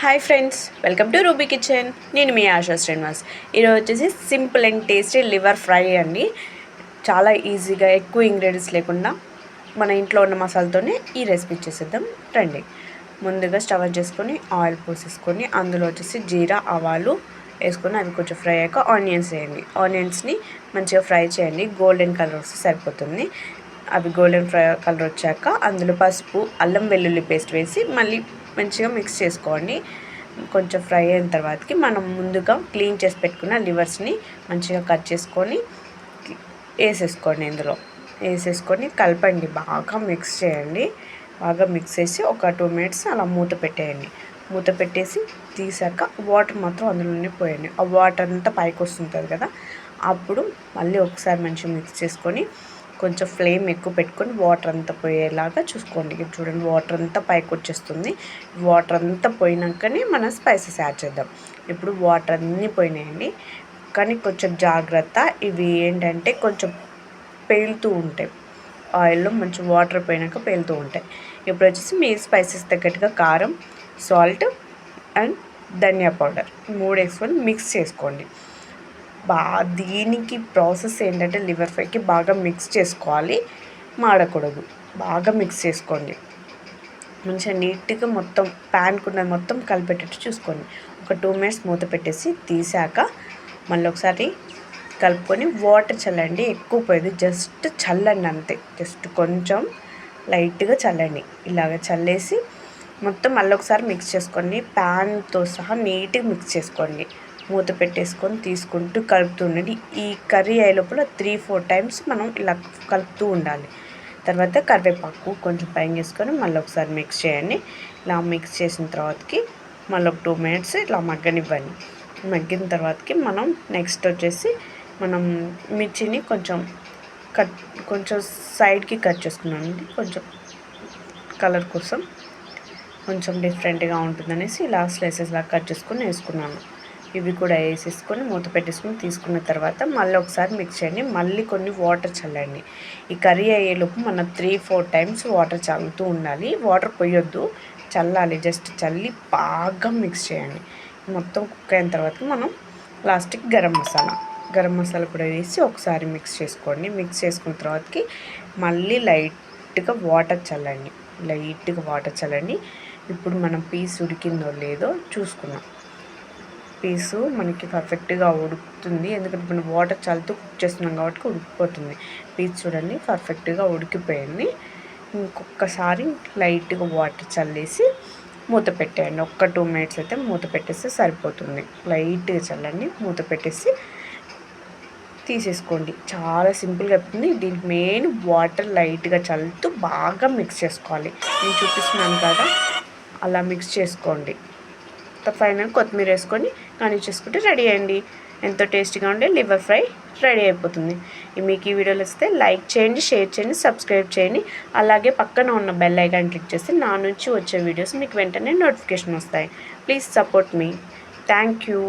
Hi friends welcome to Ruby kitchen నేను మీ ఆశా శ్రీనివాస్. ఈరోజు వచ్చేసి simple and tasty liver fry అండి. చాలా ఈజీగా ఎక్కువ ఇంగ్రీడియంట్స్ లేకుండా మన ఇంట్లో ఉన్న మసాలాతోనే ఈ రెసిపీ చేసేద్దాం. రండి. ముందుగా స్టవ్ చేసుకొని ఆయిల్ పోసేసుకొని అందులో వచ్చేసి జీరా ఆవాలు వేసుకొని అవి కొంచెం ఫ్రై అయ్యాక ఆనియన్స్ వేయండి. ఆనియన్స్ని మంచిగా ఫ్రై చేయండి. గోల్డెన్ కలర్ వస్తే సరిపోతుంది. అవి గోల్డెన్ ఫ్రై కలర్ వచ్చాక అందులో పసుపు అల్లం వెల్లుల్లి పేస్ట్ వేసి మళ్ళీ మంచిగా మిక్స్ చేసుకోండి. కొంచెం ఫ్రై అయిన తర్వాతకి మనం ముందుగా క్లీన్ చేసి పెట్టుకున్న లివర్స్ని మంచిగా కట్ చేసుకొని వేసేసుకోండి ఇందులో. వేసేసుకొని కలపండి. బాగా మిక్స్ చేయండి. బాగా మిక్స్ చేసి ఒక టూ మినిట్స్ అలా మూత పెట్టేయండి. మూత పెట్టేసి తీసాక వాటర్ మాత్రం అందులోనే పోయండి. ఆ వాటర్ అంతా పైకి వస్తుంటుంది కదా అప్పుడు మళ్ళీ ఒకసారి మంచిగా మిక్స్ చేసుకొని కొంచెం ఫ్లేమ్ ఎక్కువ పెట్టుకొని వాటర్ అంతా పోయేలాగా చూసుకోండి. చూడండి వాటర్ అంతా పైకి వచ్చేస్తుంది. వాటర్ అంతా పోయినాకనే మనం స్పైసెస్ యాడ్ చేద్దాం. ఇప్పుడు వాటర్ అన్నీ పోయినాయండి. కానీ కొంచెం జాగ్రత్త ఇవి ఏంటంటే కొంచెం పేలుతూ ఉంటాయి. ఆయిల్లో మంచి వాటర్ పోయినాక పేలుతూ ఉంటాయి. ఇప్పుడు వచ్చేసి మీ స్పైసెస్ తగ్గట్టుగా కారం సాల్ట్ అండ్ ధనియా పౌడర్. మూడు వేసుకొని మిక్స్ చేసుకోండి. బా దీనికి ప్రాసెస్ ఏంటంటే లివర్ ఫ్రైకి బాగా మిక్స్ చేసుకోవాలి మాడకూడదు. బాగా మిక్స్ చేసుకోండి. మంచిగా నీట్గా మొత్తం ప్యాన్కున్నది మొత్తం కలిపెట్టేట్టు చూసుకోండి. ఒక టూ మినిట్స్ మూత పెట్టేసి తీసాక మళ్ళీ ఒకసారి కలుపుకొని వాటర్ చల్లండి. ఎక్కువ పోయేది. జస్ట్ చల్లండి అంతే. జస్ట్ కొంచెం లైట్గా చల్లండి. ఇలాగ చల్లేసి మొత్తం మళ్ళీ ఒకసారి మిక్స్ చేసుకోండి. ప్యాన్తో సహా నీట్గా మిక్స్ చేసుకోండి. మూత పెట్టేసుకొని తీసుకుంటూ కలుపుతూ ఉండండి. ఈ కర్రీ అయ్యే లోపల త్రీ ఫోర్ టైమ్స్ మనం ఇలా కలుపుతూ ఉండాలి. తర్వాత కరివేపాకు కొంచెం పైన వేసుకొని మళ్ళీ ఒకసారి మిక్స్ చేయండి. ఇలా మిక్స్ చేసిన తర్వాతకి మళ్ళీ ఒక టూ మినిట్స్ ఇలా మగ్గనివ్వండి. మగ్గిన తర్వాతకి మనం నెక్స్ట్ వచ్చేసి మనం మిర్చిని కొంచెం కట్ కొంచెం సైడ్కి కట్ చేసుకున్నామండి కొంచెం కలర్ కోసం కొంచెం డిఫరెంట్గా ఉంటుందనేసి ఇలా స్లైసెస్ లాగా కట్ చేసుకొని వేసుకున్నాను. ఇవి కూడా వేసేసుకొని మూత పెట్టేసుకొని తీసుకున్న తర్వాత మళ్ళీ ఒకసారి మిక్స్ చేయండి. మళ్ళీ కొన్ని వాటర్ చల్లండి. ఈ కర్రీ అయ్యేలోపు మనం త్రీ ఫోర్ టైమ్స్ వాటర్ చల్లుతూ ఉండాలి. వాటర్ పోయొద్దు. చల్లాలి. జస్ట్ చల్లి బాగా మిక్స్ చేయండి. మొత్తం కుక్ అయిన తర్వాత మనం లాస్ట్కి గరం మసాలా. గరం మసాలా కూడా వేసి ఒకసారి మిక్స్ చేసుకోండి. మిక్స్ చేసుకున్న తర్వాతకి మళ్ళీ లైట్గా వాటర్ చల్లండి. లైట్గా వాటర్ చల్లండి. ఇప్పుడు మనం పీస్ ఉడికిందో లేదో చూసుకున్నాం పీసు మనకి పర్ఫెక్ట్గా ఉడుకుతుంది. ఎందుకంటే మనం వాటర్ చల్లుతూ కుక్ చేస్తున్నాం కాబట్టి ఉడికిపోతుంది. పీస్ చూడండి పర్ఫెక్ట్గా ఉడికిపోయింది. ఇంకొకసారి లైట్గా వాటర్ చల్లేసి మూత పెట్టేయండి. ఒక్క టూ మినిట్స్ అయితే మూత పెట్టేస్తే సరిపోతుంది. లైట్గా చల్లండి మూత పెట్టేసి తీసేసుకోండి. చాలా సింపుల్గా అవుతుంది దీనికి మెయిన్ వాటర్ లైట్గా చల్లుతూ బాగా మిక్స్ చేసుకోవాలి. నేను చూపిస్తున్నాను కదా అలా మిక్స్ చేసుకోండి. ఫైనల్ కొత్తిమీర వేసుకొని కానీ చేసుకుంటే రెడీ అయ్యండి. ఎంతో టేస్టీగా ఉండే లివర్ ఫ్రై రెడీ అయిపోతుంది. మీకు ఈ వీడియోలు వస్తే లైక్ చేయండి షేర్ చేయండి సబ్స్క్రైబ్ చేయండి. అలాగే పక్కన ఉన్న బెల్ ఐకాన్ క్లిక్ చేస్తే నా నుంచి వచ్చే వీడియోస్ మీకు వెంటనే నోటిఫికేషన్ వస్తాయి. ప్లీజ్ సపోర్ట్ మీ థ్యాంక్ యూ